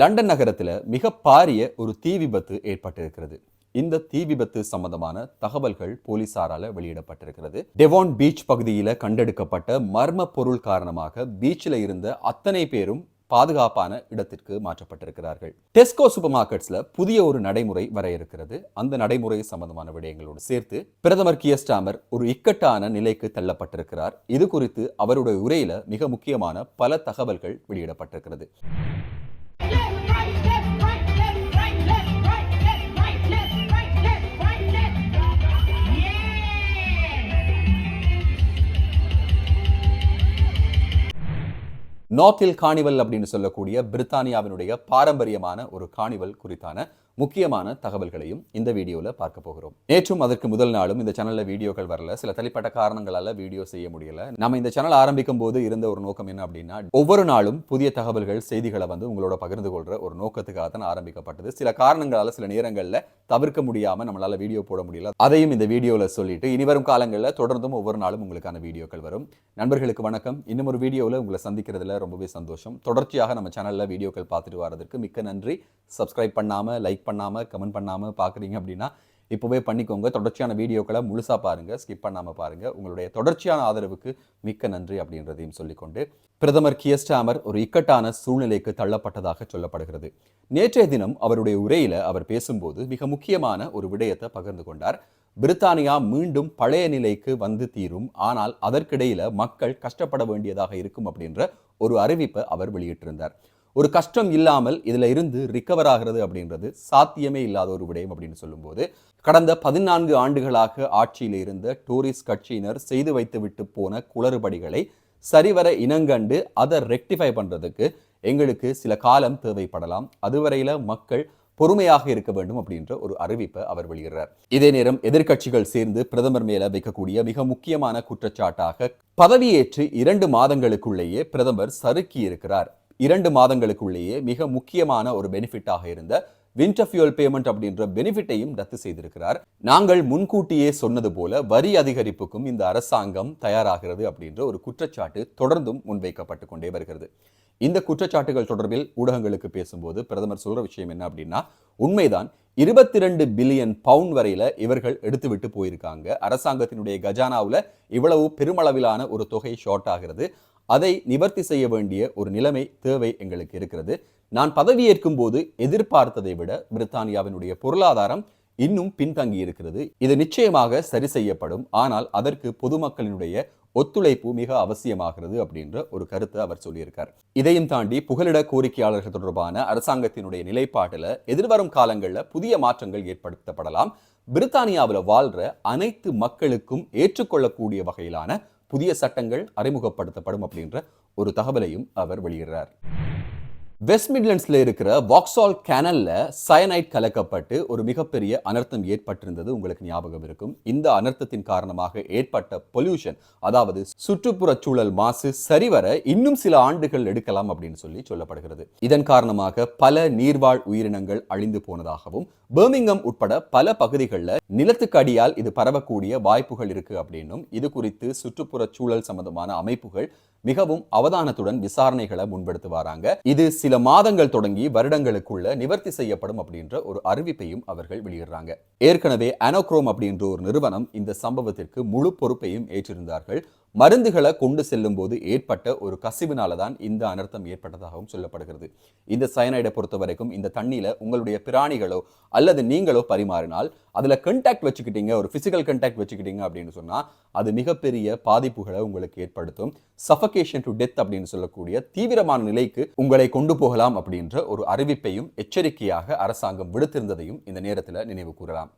London நகரத்தில் மிக பாரிய ஒரு தீ விபத்து ஏற்பட்டிருக்கிறது. இந்த தீ விபத்து சம்பந்தமான தகவல்கள் போலீசாரால வெளியிடப்பட்டிருக்கிறது. டெவான் பீச் பகுதியில் கண்டெடுக்கப்பட்ட மர்ம பொருள் காரணமாக பீச்சில் இருந்த அத்தனை பேரும் பாதுகாப்பான இடத்திற்கு மாற்றப்பட்டிருக்கிறார்கள். டெஸ்கோ சூப்பர் மார்க்கெட்ஸ்ல புதிய ஒரு நடைமுறை வர இருக்கிறது. அந்த நடைமுறை சம்பந்தமான விடயங்களோடு சேர்த்து பிரதமர் கியஸ்டாமர் ஒரு இக்கட்டான நிலைக்கு தள்ளப்பட்டிருக்கிறார். இது குறித்து அவருடைய உரையில மிக முக்கியமான பல தகவல்கள் வெளியிடப்பட்டிருக்கிறது. நார்த்தில் காணிவல் அப்படின்னு சொல்லக்கூடிய பிரித்தானியாவினுடைய பாரம்பரியமான ஒரு காணிவல் குறித்தான முக்கியமான தகவல்களையும் இந்த வீடியோவில் பார்க்க போகிறோம். நேற்றும் அதற்கு முதல் நாளும் இந்த சேனலில் வீடியோக்கள் வரல. சில தனிப்பட்ட காரணங்களால் வீடியோ செய்ய முடியல. நம்ம இந்த சேனல் ஆரம்பிக்கும் போது இருந்த ஒரு நோக்கம் என்ன அப்படின்னா ஒவ்வொரு நாளும் புதிய தகவல்கள் செய்திகளை வந்து உங்களோட பகிர்ந்து கொள்கிற ஒரு நோக்கத்துக்காக தான் ஆரம்பிக்கப்பட்டது. சில காரணங்களால் சில நேரங்களில் தவிர்க்க முடியாமல் நம்மளால் வீடியோ போட முடியல. அதையும் இந்த வீடியோவில் சொல்லிட்டு இனி வரும் காலங்களில் தொடர்ந்தும் ஒவ்வொரு நாளும் உங்களுக்கான வீடியோக்கள் வரும். நண்பர்களுக்கு வணக்கம். இன்னும் ஒரு வீடியோவில் உங்களை சந்திக்கிறதுல ரொம்பவே சந்தோஷம். தொடர்ச்சியாக நம்ம சேனலில் வீடியோக்கள் பார்த்துட்டு வரதுக்கு மிக்க நன்றி. சப்ஸ்கிரைப் பண்ணாமல் லைக் பண்ணாமல் கமெண்ட் பண்ணாமல் பார்க்குறீங்க அப்படின்னா இப்போவே பண்ணிக்கோங்க. தொடர்ச்சியான வீடியோக்களை முழுசாக பாருங்கள் ஸ்கிப் பண்ணாமல் பாருங்கள் உங்களுடைய தொடர்ச்சியான ஆதரவுக்கு மிக்க நன்றி அப்படின்றதையும் சொல்லிக்கொண்டு பிரதமர் கியஸ்டாமர் ஒரு இக்கட்டான சூழ்நிலைக்கு தள்ளப்பட்டதாக சொல்லப்படுகிறது. நேற்றைய தினம் அவருடைய உரையில் அவர் பேசும்போது மிக முக்கியமான ஒரு விடயத்தை பகிர்ந்து கொண்டார். பிரித்தானியா மீண்டும் பழைய நிலைக்கு வந்து தீரும். ஆனால் அதற்கிடையில் மக்கள் கஷ்டப்பட வேண்டியதாக இருக்கும் அப்படின்ற ஒரு அறிவிப்பை அவர் வெளியிட்டிருந்தார். ஒரு கஷ்டம் இல்லாமல் இதில் இருந்து ரிக்கவர் ஆகிறது அப்படின்றது சாத்தியமே இல்லாத ஒரு விடயம் அப்படின்னு சொல்லும்போது கடந்த பதினான்கு ஆண்டுகளாக ஆட்சியில் இருந்த டூரிஸ்ட் கட்சியினர் செய்து வைத்து விட்டு போன குளறுபடிகளை சரிவர இனங்கண்டு அதை ரெக்டிஃபை பண்ணுறதுக்கு எங்களுக்கு சில காலம் தேவைப்படலாம். அதுவரையில் மக்கள் பொறுமையாக இருக்க வேண்டும் அப்படின்ற ஒரு அறிவிப்பை அவர் வெளியிடுறார். இதே நேரம் எதிர்க்கட்சிகள் சேர்ந்து பிரதமர் மேல வைக்கக்கூடிய மிக முக்கியமான குற்றச்சாட்டாக பதவியேற்று இரண்டு மாதங்களுக்குள்ளேயே பிரதமர் சறுக்கி இருக்கிறார். இரண்டு மாதங்களுக்குள்ளேயே மிக முக்கியமான ஒரு பெனிஃபிட்டாக இருந்த வின்டர் ஃபியூல் பேமெண்ட் அப்படின்ற பெனிஃபிட்டையும் ரத்து செய்திருக்கிறார். நாங்கள் முன்கூட்டியே சொன்னது போல வரி அதிகரிப்புக்கும் இந்த அரசாங்கம் தயாராகிறது அப்படின்ற ஒரு குற்றச்சாட்டு தொடர்ந்தும் முன்வைக்கப்பட்டு கொண்டே வருகிறது. இந்த குற்றச்சாட்டுகள் தொடர்பில் ஊடகங்களுக்கு பேசும்போது பிரதமர் சொல்ற விஷயம் என்ன அப்படின்னா உண்மைதான் இருபத்தி ரெண்டு பில்லியன் பவுண்ட் வரையில இவர்கள் எடுத்துவிட்டு போயிருக்காங்க. அரசாங்கத்தினுடைய கஜானாவுல இவ்வளவு பெருமளவிலான ஒரு தொகை ஷார்ட் ஆகிறது. அதை நிவர்த்தி செய்ய வேண்டிய ஒரு நிலைமை தேவை எங்களுக்கு இருக்கிறது. நான் பதவியேற்கும் போது எதிர்பார்த்ததை விட பிரித்தானியாவினுடைய பொருளாதாரம் இன்னும் பின்தங்கி இருக்கிறது. இது நிச்சயமாக சரி செய்யப்படும். ஆனால் அதற்கு பொதுமக்களினுடைய ஒத்துழைப்பு மிக அவசியமாகிறது அப்படின்ற ஒரு கருத்தை அவர் சொல்லியிருக்கார். இதையும் தாண்டி புகலிட கோரிக்கையாளர்கள் தொடர்பான அரசாங்கத்தினுடைய நிலைப்பாட்டில் எதிர்வரும் காலங்களில் புதிய மாற்றங்கள் ஏற்படுத்தப்படலாம். பிரித்தானியாவில் வாழ்ற அனைத்து மக்களுக்கும் ஏற்றுக்கொள்ளக்கூடிய வகையிலான புதிய சட்டங்கள் அறிமுகப்படுத்தப்படும் அப்படின்ற ஒரு தகவலையும் அவர் வெளியிடுறார். வெஸ்ட் மிட்லண்ட்ஸில் இருக்கிற வாக்ஸால் கேனல்ல சயனைட் கலக்கப்பட்டு ஒரு மிகப்பெரிய அனர்த்தம் ஏற்பட்டிருந்தது உங்களுக்கு ஞாபகம் இருக்கும். இந்த அனர்த்தத்தின் காரணமாக ஏற்பட்ட பொல்யூஷன் அதாவது சுற்றுப்புறச் சூழல் மாசு சரிவர இன்னும் சில ஆண்டுகள் எடுக்கலாம் அப்படின்னு சொல்லி சொல்லப்படுகிறது. இதன் காரணமாக பல நீர்வாழ் உயிரினங்கள் அழிந்து போனதாகவும் பர்மிங்கம் உட்பட பல பகுதிகளில் நிலத்துக்கு அடியால் இது பரவக்கூடிய வாய்ப்புகள் இருக்கு அப்படின்னும் இது குறித்து சுற்றுப்புற சூழல் சம்பந்தமான அமைப்புகள் மிகவும் அவதானத்துடன் விசாரணைகளை முன்படுத்து வராங்க இது சில மாதங்கள் தொடங்கி வருடங்களுக்குள்ள நிவர்த்தி செய்யப்படும் அப்படின்ற ஒரு அறிவிப்பையும் அவர்கள் வெளியிடுறாங்க. ஏற்கனவே அனோக்ரோம் அப்படின்ற ஒரு நிறுவனம் இந்த சம்பவத்திற்கு முழு பொறுப்பையும் ஏற்றிருந்தார்கள். மருந்துகளை கொண்டு செல்லும் போது ஏற்பட்ட ஒரு கசிவினால தான் இந்த அனர்த்தம் ஏற்பட்டதாகவும் சொல்லப்படுகிறது. இந்த சயனைடை பொறுத்த வரைக்கும் இந்த தண்ணியில உங்களுடைய பிராணிகளோ அல்லது நீங்களோ பரிமாறினால் அதுல கண்டாக்ட் வச்சுக்கிட்டீங்க ஒரு பிசிக்கல் கண்டாக்ட் வச்சுக்கிட்டீங்க அப்படின்னு சொன்னா அது மிகப்பெரிய பாதிப்புகளை உங்களுக்கு ஏற்படுத்தும். சஃபகேஷன் டு டெத் அப்படின்னு சொல்லக்கூடிய தீவிரமான நிலைக்கு உங்களை கொண்டு போகலாம் அப்படின்ற ஒரு அறிவிப்பையும் எச்சரிக்கையாக அரசாங்கம் விடுத்திருந்ததையும் இந்த நேரத்தில் நினைவு கூறலாம்.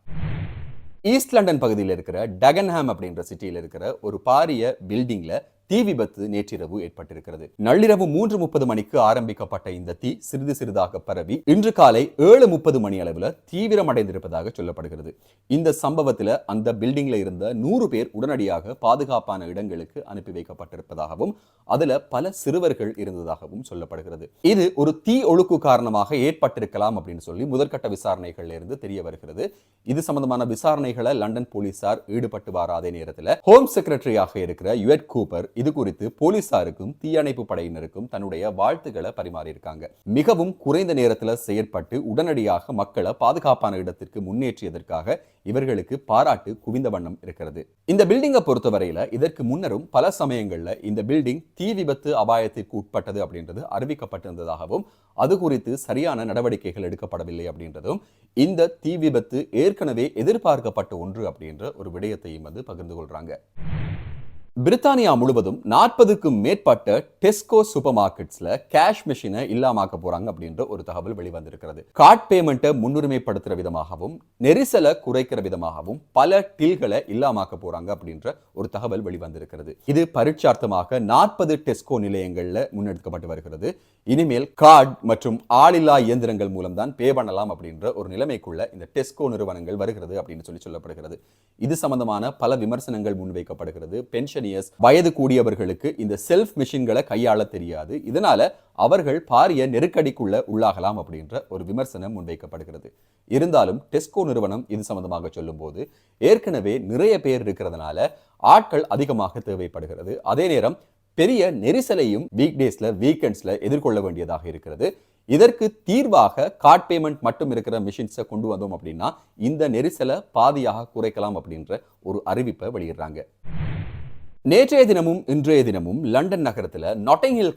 ஈஸ்ட் லண்டன் பகுதியில் இருக்கிற டகன்ஹாம் அப்படின்ற சிட்டியில் இருக்கிற ஒரு பாரிய பில்டிங்ல தீ விபத்து நேற்றிரவு ஏற்பட்டிருக்கிறது. நள்ளிரவு மூன்று முப்பது மணிக்கு ஆரம்பிக்கப்பட்ட இந்த தீ சிறிது சிறிதாக பரவி இன்று காலை ஏழு முப்பது மணி அளவில் தீவிரமடைந்திருப்பதாக சொல்லப்படுகிறது. இந்த சம்பவத்தில் அந்த பில்டிங்ல இருந்த நூறு பேர் உடனடியாக பாதுகாப்பான இடங்களுக்கு அனுப்பி வைக்கப்பட்டிருப்பதாகவும் அதுல பல சிறுவர்கள் இருந்ததாகவும் சொல்லப்படுகிறது. இது ஒரு தீ ஒழுக்கு காரணமாக ஏற்பட்டிருக்கலாம் அப்படின்னு சொல்லி முதற்கட்ட விசாரணைகள்ல இருந்து தெரிய வருகிறது. இது சம்பந்தமான விசாரணைகளை லண்டன் போலீசார் ஈடுபட்டு வர அதே நேரத்தில் ஹோம் செக்ரட்டரியாக இருக்கிற யுவெட் கூப்பர் இது குறித்து போலீசாருக்கும் தீயணைப்பு படையினருக்கும் தன்னுடைய வாழ்த்துக்களை பரிமாறியிருக்காங்க. மிகவும் குறைந்த நேரத்தில் செயற்பட்டு உடனடியாக மக்களை பாதுகாப்பான இடத்திற்கு முன்னேற்றியதற்காக இவர்களுக்கு பாராட்டு குவிந்த வண்ணம் இருக்கிறது. இந்த பில்டிங்கை பொறுத்தவரையில இதற்கு முன்னரும் பல சமயங்களில் இந்த பில்டிங் தீ விபத்து அபாயத்திற்கு உட்பட்டது அப்படின்றது அறிவிக்கப்பட்டிருந்ததாகவும் அது குறித்து சரியான நடவடிக்கைகள் எடுக்கப்படவில்லை அப்படின்றதும் இந்த தீ விபத்து ஏற்கனவே எதிர்பார்க்கப்பட்ட ஒன்று அப்படின்ற ஒரு விடயத்தையும் வந்து பகிர்ந்து கொள்றாங்க. பிரித்தானியா முழுவதும் நாற்பதுக்கும் மேற்பட்ட டெஸ்கோ சூப்பர் மார்க்கெட்ஸ்ல கேஷ் மிஷினை இல்லாமாக்க போறாங்க அப்படின்ற ஒரு தகவல் வெளிவந்திருக்கிறது. கார்ட் பேமெண்ட்டை முன்னுரிமைப்படுத்துற விதமாகவும் நெரிசலை குறைக்கிற விதமாகவும் பல டில்களை இல்லாமாக்க போறாங்க அப்படின்ற ஒரு தகவல் வெளிவந்திருக்கிறது. இது பரீட்சார்த்தமாக நாற்பது டெஸ்கோ நிலையங்கள்ல முன்னெடுக்கப்பட்டு வருகிறது. இனிமேல் கார்டு மற்றும் ஆளில்லா இயந்திரங்கள் மூலம் தான் பே பண்ணலாம் அப்படின்ற ஒரு நிலைமைக்குள்ள இந்த டெஸ்கோ நிறுவனங்கள் வருகிறது அப்படின்னு சொல்லி சொல்லப்படுகிறது. இது சம்பந்தமான பல விமர்சனங்கள் முன்வைக்கப்படுகிறது. பென்ஷன் பென்ஷனியர்ஸ் வயது கூடியவர்களுக்கு இந்த செல்ஃப் மிஷின்களை கையாள தெரியாது. இதனால அவர்கள் பாரிய நெருக்கடிக்குள்ள உள்ளாகலாம் அப்படின்ற ஒரு விமர்சனம் முன்வைக்கப்படுகிறது. இருந்தாலும் டெஸ்கோ நிறுவனம் இது சம்பந்தமாக சொல்லும்போது ஏற்கனவே நிறைய பேர் இருக்கிறதுனால ஆட்கள் அதிகமாக தேவைப்படுகிறது. அதே நேரம் பெரிய நெரிசலையும் வீக் டேஸ்ல வீக்கெண்ட்ஸ்ல எதிர்கொள்ள வேண்டியதாக இருக்கிறது. இதற்கு தீர்வாக கார்ட் பேமெண்ட் மட்டும் இருக்கிற மிஷின்ஸை கொண்டு வந்தோம் அப்படின்னா இந்த நெரிசலை பாதியாக குறைக்கலாம் அப்படின்ற ஒரு அறிவிப்பை வெளியிடுறாங்க. நேற்றைய தினமும் இன்றைய தினமும் லண்டன் நகரத்தில் நாட்டிங் ஹில்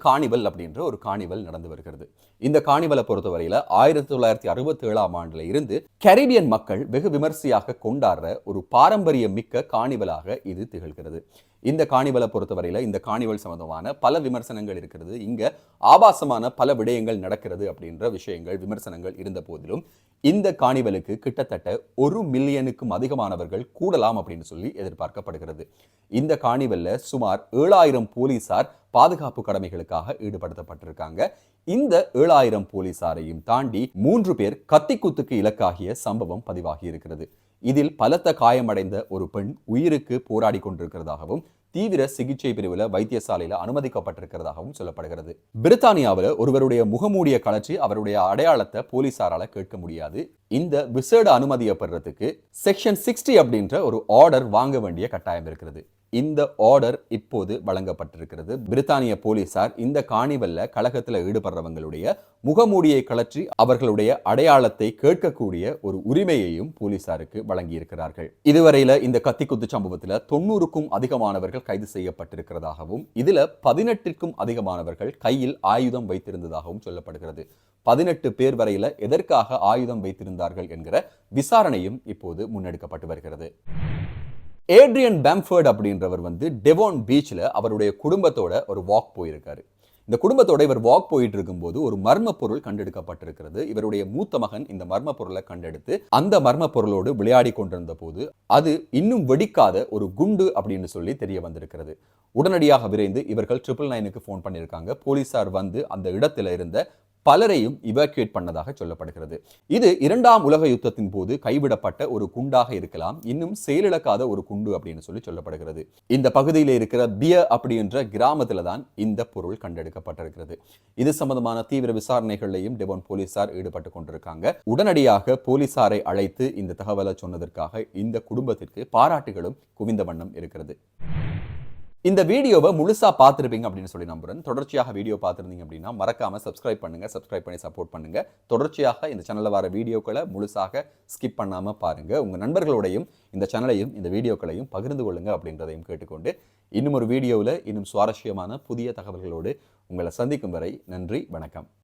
அப்படின்ற ஒரு காணிவல் நடந்து வருகிறது. இந்த காணிவலை பொறுத்தவரையில் ஆயிரத்தி தொள்ளாயிரத்தி அறுபத்தி ஏழாம் ஆண்டுல இருந்து கரீபியன் மக்கள் வெகு விமர்சையாக கொண்டாடுற ஒரு பாரம்பரிய மிக்க காணிவலாக இது திகழ்கிறது. இந்த காணிவலை பொறுத்தவரையில இந்த காணிவல் சம்பந்தமான பல விமர்சனங்கள் இருக்கிறது. இங்க ஆபாசமான பல விடயங்கள் நடக்கிறது அப்படின்ற விஷயங்கள் விமர்சனங்கள் இருந்த போதிலும் இந்த காணிவலுக்கு கிட்டத்தட்ட ஒரு மில்லியனுக்கும் அதிகமானவர்கள் கூடலாம் அப்படின்னு சொல்லி எதிர்பார்க்கப்படுகிறது. இந்த காணிவல்ல சுமார் ஏழாயிரம் போலீசார் பாதுகாப்பு கடமைகளுக்காக ஈடுபடுத்தப்பட்டிருக்காங்க. இந்த ஏழாயிரம் போலீசாரையும் தாண்டி மூன்று பேர் கத்திக்குத்துக்கு இலக்காகிய சம்பவம் பதிவாகி இருக்கிறது. இதில் பலத்த காயமடைந்த ஒரு பெண் உயிருக்கு போராடி கொண்டிருக்கிறதாகவும் தீவிர சிகிச்சை பிரிவில் வைத்தியசாலையில் அனுமதிக்கப்பட்டிருக்கிறதாகவும் சொல்லப்படுகிறது. பிரித்தானியாவில் ஒருவருடைய முகமூடிய கலற்றி அவருடைய அடையாளத்தை போலீசாரால் கேட்க முடியாது. இந்த விசேட அனுமதியை பெறறதுக்கு செக்ஷன் சிக்ஸ்டி அப்படின்ற ஒரு ஆர்டர் வாங்க வேண்டிய கட்டாயம் இருக்கிறது. இந்த ஆர்டர் இப்போது வழங்கப்பட்டிருக்கிறது. பிரித்தானிய போலீசார் இந்த காணிவல்ல கழகத்தில் ஈடுபடுறவங்களுடைய முகமூடியை கலற்றி அவர்களுடைய அடையாளத்தை கேட்கக்கூடிய ஒரு உரிமையையும் போலீசாருக்கு வழங்கியிருக்கிறார்கள். இதுவரையில் இந்த கத்திக்குத்து சம்பவத்தில் தொண்ணூறுக்கும் அதிகமானவர்கள் கைது செய்யப்பட்டிருக்கிறதாகவும் இதில் பதினெட்டிற்கும் அதிகமானவர்கள் கையில் ஆயுதம் வைத்திருந்ததாகவும் சொல்லப்படுகிறது. பதினெட்டு பேர் வரையில எதற்காக ஆயுதம் வைத்திருந்தார்கள் என்கிற விசாரணையும் இப்போது முன்னெடுக்கப்பட்டு வருகிறது. ஏட்ரியன் பேம்ஃபர்ட் அப்படின்றவர் வந்து டெவோன் பீச்சில் அவருடைய குடும்பத்தோட ஒரு வாக் போயிருக்காரு. இந்த குடும்பத்தோட இவர் வாக் போயிட்டு இருக்கும்போது ஒரு மர்ம பொருள் கண்டெடுக்கப்பட்டிருக்கிறது. இவருடைய மூத்த மகன் இந்த மர்ம பொருளை கண்டெடுத்து அந்த மர்ம பொருளோடு விளையாடி கொண்டிருந்த போது அது இன்னும் வெடிக்காத ஒரு குண்டு அப்படின்னு சொல்லி தெரிய வந்திருக்கிறது. உடனடியாக விரைந்து இவர்கள் ட்ரிபிள் நைனுக்கு ஃபோன் பண்ணியிருக்காங்க. போலீசார் வந்து அந்த இடத்துல இருந்த பலரையும் இவாக்குவேட் பண்ணதாக சொல்லப்படுகிறது. இது இரண்டாம் உலக யுத்தத்தின் போது கைவிடப்பட்ட ஒரு குண்டாக இருக்கலாம். இன்னும் செயலிழக்காத ஒரு குண்டு அப்படின்னு சொல்லி சொல்லப்படுகிறது. இந்த பகுதியில் இருக்கிற பிய அப்படின்ற கிராமத்தில் தான் இந்த பொருள் கண்டெடுக்கப்பட்டிருக்கிறது. இது சம்பந்தமான தீவிர விசாரணைகளிலையும் டெபோன் போலீசார் ஈடுபட்டு கொண்டிருக்காங்க. உடனடியாக போலீசாரை அழைத்து இந்த தகவலை சொன்னதற்காக இந்த குடும்பத்திற்கு பாராட்டுகளும் குவிந்த வண்ணம் இருக்கிறது. இந்த வீடியோவை முழுசாக பார்த்துருப்பீங்க அப்படின்னு சொல்லி நம்புறேன். தொடர்ச்சியாக வீடியோ பார்த்துருந்தீங்க அப்படின்னா மறக்காம சப்ஸ்கிரைப் பண்ணுங்க சப்ஸ்கிரைப் பண்ணி சப்போர்ட் பண்ணுங்க. தொடர்ச்சியாக இந்த சேனலில் வர வீடியோக்களை முழுசாக ஸ்கிப் பண்ணாமல் பாருங்க. உங்கள் நண்பர்களோடையும் இந்த சேனலையும் இந்த வீடியோக்களையும் பகிர்ந்து கொள்ளுங்க அப்படின்றதையும் கேட்டுக்கொண்டு இன்னும் ஒரு வீடியோவில் இன்னும் சுவாரஸ்யமான புதிய தகவல்களோடு உங்களை சந்திக்கும் வரை நன்றி வணக்கம்.